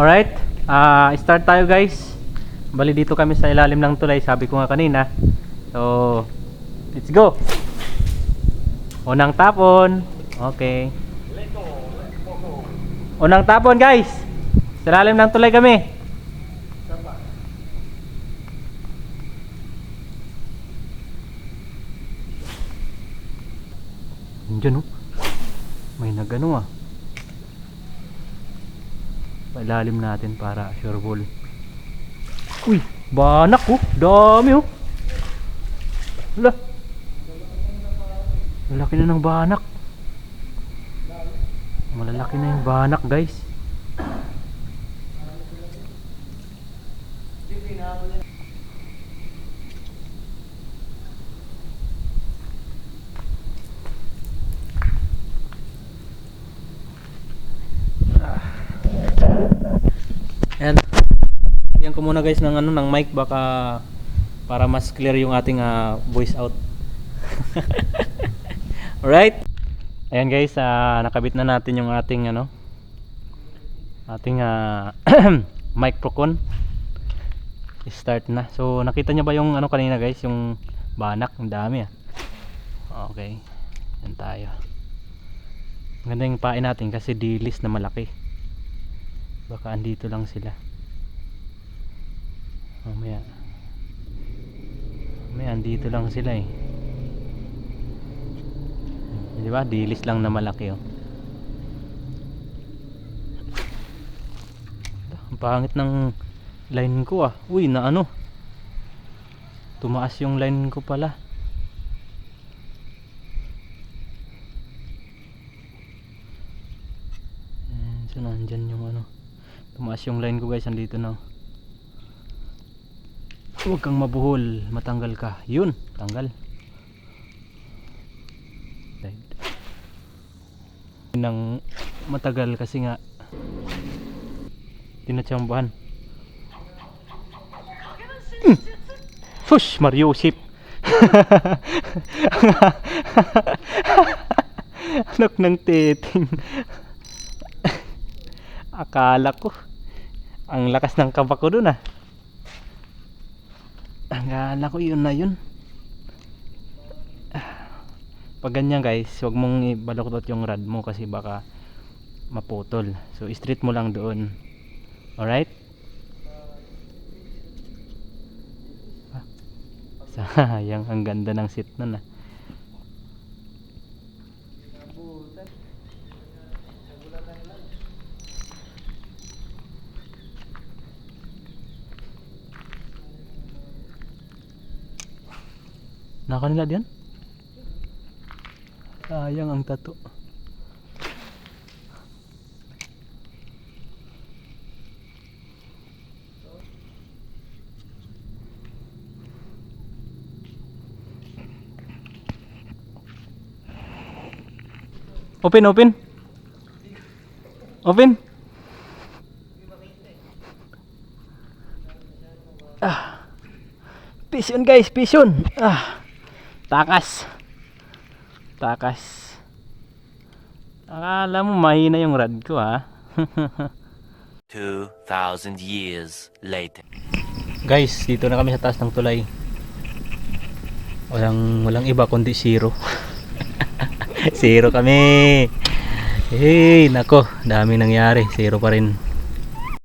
Alright, ah start tayo guys. Bali dito kami sa ilalim ng tulay, sabi ko nga kanina. So, let's go. Unang tapon. Okay. Unang tapon guys. Sa ilalim ng tulay kami. Diyan oh. May nagano ah. Pailalim natin para sure ball. Uy, banak oh. Dami oh. Hala. Malaki na ng banak. Malalaki na yung banak guys. Ayan. Yan ko muna guys ng ano ng mic baka para mas clear yung ating ah, voice out. Alright. Ayan guys, ah, nakabit na natin yung ating ano ating ah, mic procon. Start na. So nakita niyo ba yung ano kanina guys, yung banak, ang dami ah. Okay. Yan tayo. Ganda yung pain natin kasi dilis na malaki. Baka andito lang sila. Mamaya. Mamaya andito lang sila eh. Di ba? Dilis lang na malaki oh. Ang pangit ng line ko ah. Uy, na ano? Tumaas yung line ko pala. Ayan, so nandyan yung ano. Tumaas yung line ko guys, andito na. Huwag kang mabuhol, matanggal ka. Yun, tanggal. Nang matagal kasi nga tinatsambahan. Mm. Fush, Mario Ship. Anak ng titing. Akala ko ang lakas ng kaba ko dun ah. Akala ko yun na yun. Pag ganyan guys, huwag mong ibaluktot yung rod mo kasi baka maputol. So straight mo lang doon. Alright? Ah, Sayang, ang ganda ng sit nun ah. Naka nila diyan? Sayang ang tato. Open, open. Open. Ah. Pisyon guys, pisyon. Ah. Takas. Takas. Akala mo mahina yung rad ko ha. 2,000 years later. Guys, dito na kami sa taas ng tulay. Walang walang iba kundi zero. zero kami. Hey, nako, daming nangyari. Zero pa rin.